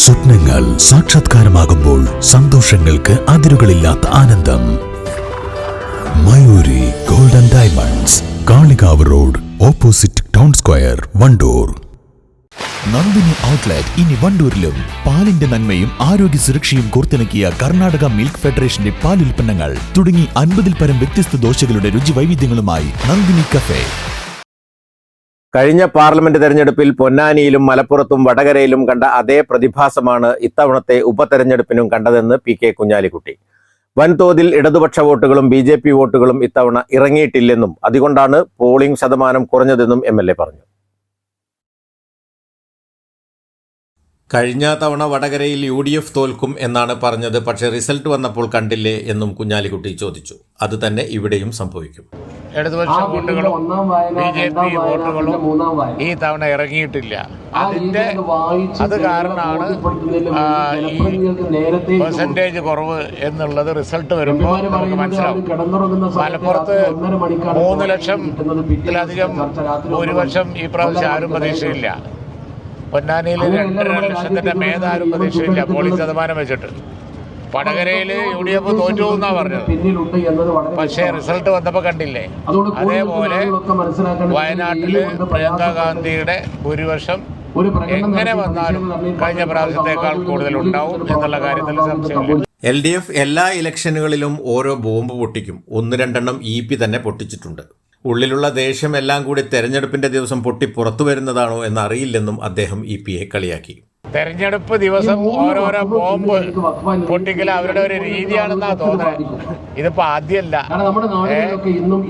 സ്വപ്നങ്ങൾ സാക്ഷാത്കാരമാകുമ്പോൾ സന്തോഷങ്ങൾക്ക് അതിരുകളില്ലാത്ത ആനന്ദം. Mayuri golden diamonds Kalikavu road opposite town square Wandoor. Nandini outlet ഇനി വണ്ടൂരിലും. പാലിന്റെ നന്മയും ആരോഗ്യ സുരക്ഷയും കോർത്തിണക്കിയ കർണാടക മിൽക്ക് ഫെഡറേഷന്റെ പാലുൽപ്പന്നങ്ങൾ തുടങ്ങി അൻപതിൽ പരം വ്യത്യസ്ത ദോശകളുടെ രുചി വൈവിധ്യങ്ങളുമായി നന്ദിനി കഫേ. കഴിഞ്ഞ പാർലമെന്റ് തെരഞ്ഞെടുപ്പിൽ പൊന്നാനിയിലും മലപ്പുറത്തും വടകരയിലും കണ്ട അതേ പ്രതിഭാസമാണ് ഇത്തവണത്തെ ഉപതെരഞ്ഞെടുപ്പിനും കണ്ടതെന്ന് പി കെ കുഞ്ഞാലിക്കുട്ടി. വൻതോതിൽ ഇടതുപക്ഷ വോട്ടുകളും ബി ജെ പി വോട്ടുകളും ഇത്തവണ ഇറങ്ങിയിട്ടില്ലെന്നും അതുകൊണ്ടാണ് പോളിംഗ് ശതമാനം കുറഞ്ഞതെന്നും എം എൽ എ പറഞ്ഞു. കഴിഞ്ഞ തവണ വടകരയിൽ യു ഡി എഫ് തോൽക്കും എന്നാണ് പറഞ്ഞത് പക്ഷേ റിസൾട്ട് വന്നപ്പോൾ കണ്ടില്ലേ എന്നും കുഞ്ഞാലിക്കുട്ടി ചോദിച്ചു. അത് തന്നെ ഇവിടെയും സംഭവിക്കും. ഇടതുപക്ഷ വോട്ടുകളും ബി ജെ പി വോട്ടുകളും ഈ തവണ ഇറങ്ങിയിട്ടില്ല. അതിന്റെ അത് കാരണമാണ് ഈ പെർസെന്റേജ് കുറവ് എന്നുള്ളത് റിസൾട്ട് വരുമ്പോൾ നമുക്ക് മനസ്സിലാവും. മലപ്പുറത്ത് മൂന്ന് ലക്ഷം ഇതിലധികം ഭൂരിപക്ഷം ഈ പ്രാവശ്യം ആരും പ്രതീക്ഷയില്ല. പൊന്നാനിയിൽ രണ്ടര ലക്ഷത്തിന്റെ മേധാരും പ്രതീക്ഷയില്ല. പോളിംഗ് ശതമാനം വെച്ചിട്ട്. വടകരയിൽ യു ഡി എഫ് തോറ്റു എന്നാ പറഞ്ഞത്? പക്ഷേ റിസൾട്ട് വന്നപ്പോൾ കണ്ടില്ലേ? അതേപോലെ വയനാട്ടിൽ പ്രിയങ്ക ഗാന്ധിയുടെ ഭൂരിപക്ഷം എങ്ങനെ വന്നാലും കഴിഞ്ഞ പ്രാവശ്യത്തേക്കാൾ കൂടുതൽ ഉണ്ടാവും എന്നുള്ള കാര്യത്തിൽ സംശയമില്ല. എൽ ഡി എഫ് എല്ലാ ഇലക്ഷനുകളിലും ഓരോ ബോംബ് പൊട്ടിക്കും. ഒന്ന് രണ്ടെണ്ണം ഇ പി തന്നെ പൊട്ടിച്ചിട്ടുണ്ട്. ഉള്ളിലുള്ള ദേഷ്യം എല്ലാം കൂടി തെരഞ്ഞെടുപ്പിന്റെ ദിവസം പൊട്ടി പുറത്തു വരുന്നതാണോ എന്നറിയില്ലെന്നും അദ്ദേഹം ഇ പിയെ കളിയാക്കി. തെരഞ്ഞെടുപ്പ് ദിവസം ഓരോരോ ബോംബ് പൊട്ടിക്കൽ അവരുടെ ഒരു രീതിയാണെന്നാ തോന്നുന്നത് ഇതിപ്പോ ആദ്യമല്ല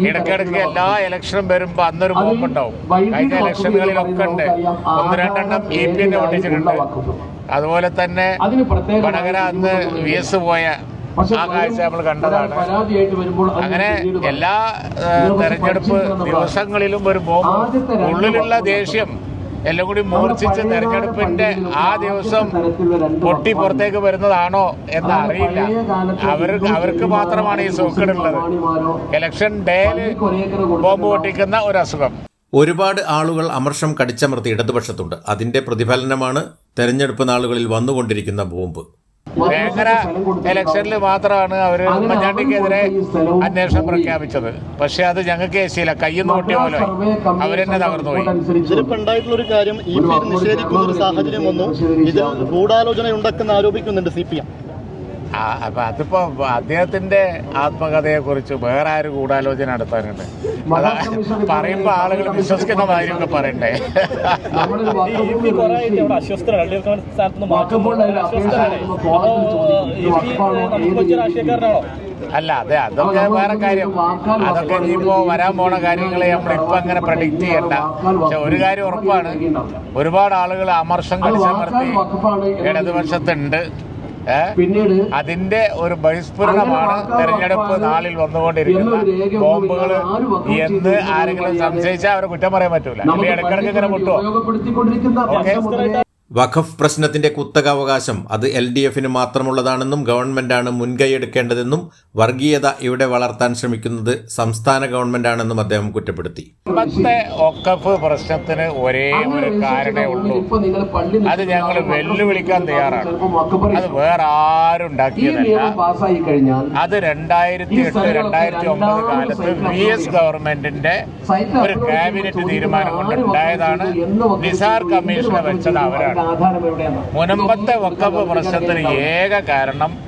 ഇടക്കിടക്ക് എല്ലാ ഇലക്ഷനും വരുമ്പോ അന്നൊരു ബോംബ് ഉണ്ടാവും കഴിഞ്ഞ ഇലക്ഷനുകളിലൊക്കെ ഉണ്ട്. ഒന്ന് രണ്ടെണ്ണം ബി പി എന്നെ പൊട്ടിച്ചിട്ടുണ്ട് അതുപോലെ തന്നെ വടകര അന്ന് വി എസ് പോയ ആ കാഴ്ച നമ്മൾ കണ്ടതാണ്. അങ്ങനെ എല്ലാ തെരഞ്ഞെടുപ്പ് ദിവസങ്ങളിലും ഒരു ബോംബ് ഉള്ളിലുള്ള ദേഷ്യം എല്ലാം കൂടി മൂർച്ഛിച്ച് തെരഞ്ഞെടുപ്പിന്റെ ആ ദിവസം പൊട്ടി പുറത്തേക്ക് വരുന്നതാണോ എന്ന് അറിയില്ല അവർ അവർക്ക് മാത്രമാണ് ഈ സൂക്കേടുള്ളത്. ഇലക്ഷൻ ഡേയിൽ ബോംബ് പൊട്ടിക്കുന്ന ഒരു അസുഖം ഒരുപാട് ആളുകൾ അമർഷം കടിച്ചമർത്തി ഇടതുപക്ഷത്തുണ്ട്. അതിന്റെ പ്രതിഫലനമാണ് തെരഞ്ഞെടുപ്പ് നാളുകളിൽ വന്നുകൊണ്ടിരിക്കുന്ന ബോംബ്. വേങ്ങര ഇലക്ഷനിൽ മാത്രമാണ് അവർ ഉമ്മൻചാണ്ടിക്കെതിരെ അന്വേഷണം പ്രഖ്യാപിച്ചത്. പക്ഷെ അത് ഞങ്ങൾക്ക് ഏശിയില്ല. കയ്യിൽ നോട്ടിയ പോലെ. അവരെന്നെ തകർന്നുപോയി. ഇതിലിപ്പോ ഉണ്ടായിട്ടുള്ള ഒരു കാര്യം ഈ നിഷേധിക്കുന്ന ഒരു സാഹചര്യം വന്നു. ഇത് ഗൂഢാലോചന ഉണ്ടെന്ന് ആരോപിക്കുന്നുണ്ട് സി പി എം. അപ്പൊ അതിപ്പോ അദ്ദേഹത്തിന്റെ ആത്മകഥയെ കുറിച്ച് വേറെ ആര് ഗൂഢാലോചന നടത്താനുണ്ട്? അതാ പറയുമ്പോ ആളുകൾ വിശ്വസിക്കുന്ന കാര്യമൊക്കെ പറയണ്ടേ? അല്ല അതെ അതൊക്കെ വേറെ കാര്യം. അതൊക്കെ ഇനിയിപ്പോ വരാൻ പോണ കാര്യങ്ങളെ നമ്മൾ ഇപ്പൊ അങ്ങനെ പ്രഡിക്റ്റ് ചെയ്യണ്ട. പക്ഷെ ഒരു കാര്യം ഉറപ്പാണ്. ഒരുപാട് ആളുകൾ അമർഷം കളിച്ചമർത്തി ഇടതുപക്ഷത്തുണ്ട്. ഏ? അതിന്റെ ഒരു ബഹിസ്ഫുരണമാണ് തെരഞ്ഞെടുപ്പ് നാളിൽ വന്നുകൊണ്ടിരിക്കുന്ന ബോംബുകൾ എന്ന് ആരെങ്കിലും സംശയിച്ചാൽ അവരെ കുറ്റം പറയാൻ പറ്റൂല. ഇടക്കിടക്ക് ഇങ്ങനെ ഓക്കെ. വഖഫ് പ്രശ്നത്തിന്റെ കുത്തകാവകാശം അത് എൽ ഡി എഫിന് മാത്രമുള്ളതാണെന്നും ഗവൺമെന്റാണ് മുൻകൈയെടുക്കേണ്ടതെന്നും വർഗീയത ഇവിടെ വളർത്താൻ ശ്രമിക്കുന്നത് സംസ്ഥാന ഗവൺമെന്റാണെന്നും അദ്ദേഹം കുറ്റപ്പെടുത്തി. വഖഫ് പ്രശ്നത്തിന് ഒരേ ഒരു ഉള്ളൂ. അത് ഞങ്ങൾ വെല്ലുവിളിക്കാൻ തയ്യാറാണ്. അത് വേറെ ആരും അത് രണ്ടായിരത്തി എട്ട് രണ്ടായിരത്തി ഒമ്പത് കാലത്ത് വി എസ് ഗവൺമെന്റിന്റെ ഒരു ക്യാബിനറ്റ് തീരുമാനം കൊണ്ടുണ്ടായതാണ്. നിസാർ കമ്മീഷനെ വെച്ചത് അവരാണ്. മുനമ്പത്തെ വക്കപ്പ് പ്രശ്നത്തിന് ഏക കാരണം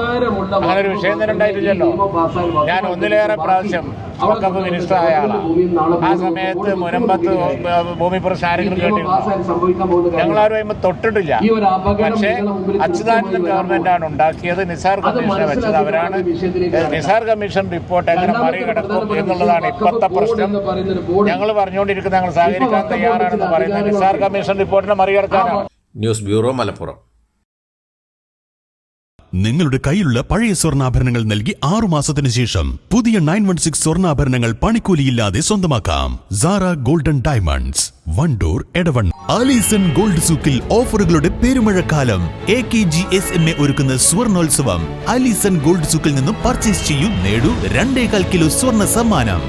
അങ്ങനെ ഒരു വിഷയം തന്നെ ഉണ്ടായിട്ടില്ലല്ലോ. ഞാൻ ഒന്നിലേറെ പ്രാവശ്യം വക്കഫ് മിനിസ്റ്റർ ആയ ആളാണ്. ആ സമയത്ത് മുനമ്പത്ത് ഭൂമി പുറത്ത് ആരെങ്കിലും കേട്ടിരുന്നു. ഞങ്ങളാരും അതിമ്പോ തൊട്ടിട്ടില്ല. പക്ഷേ അച്യുതാനന്ദൻ ഗവൺമെന്റാണ് ഉണ്ടാക്കിയത് നിസാർ കമ്മീഷനെ വെച്ചത്. അവരാണ് നിസാർ കമ്മീഷൻ റിപ്പോർട്ട് എങ്ങനെ മറികടക്കും എന്നുള്ളതാണ് ഇപ്പോഴത്തെ പ്രശ്നം. ഞങ്ങൾ പറഞ്ഞുകൊണ്ടിരിക്കുന്ന ഞങ്ങൾ സഹകരിക്കാൻ തയ്യാറാണെന്ന് പറയുന്നത് നിസാർ കമ്മീഷൻ റിപ്പോർട്ടിനെ മറികടക്കാനാണ്. News bureau Malappuram. നിങ്ങളുടെ കയ്യിലുള്ള പഴയ സ്വർണാഭരണങ്ങൾ നൽകി ആറു മാസത്തിന് ശേഷം പുതിയ നയൻ വൺ സിക്സ് സ്വർണാഭരണങ്ങൾ പണിക്കൂലിയില്ലാതെ സ്വന്തമാക്കാം. Sara golden diamonds Wandoor എടവൺ Alison gold സൂക്കിൽ ഓഫറുകളുടെ പെരുമഴക്കാലം. A K G S M A ഒരുക്കുന്ന സ്വർണോത്സവം. ആലീസൺ ഗോൾഡ് സൂക്കിൽ നിന്നും പർച്ചേസ് ചെയ്യൂ നേടൂ രണ്ടേകാൽ കിലോ സ്വർണ സമ്മാനം.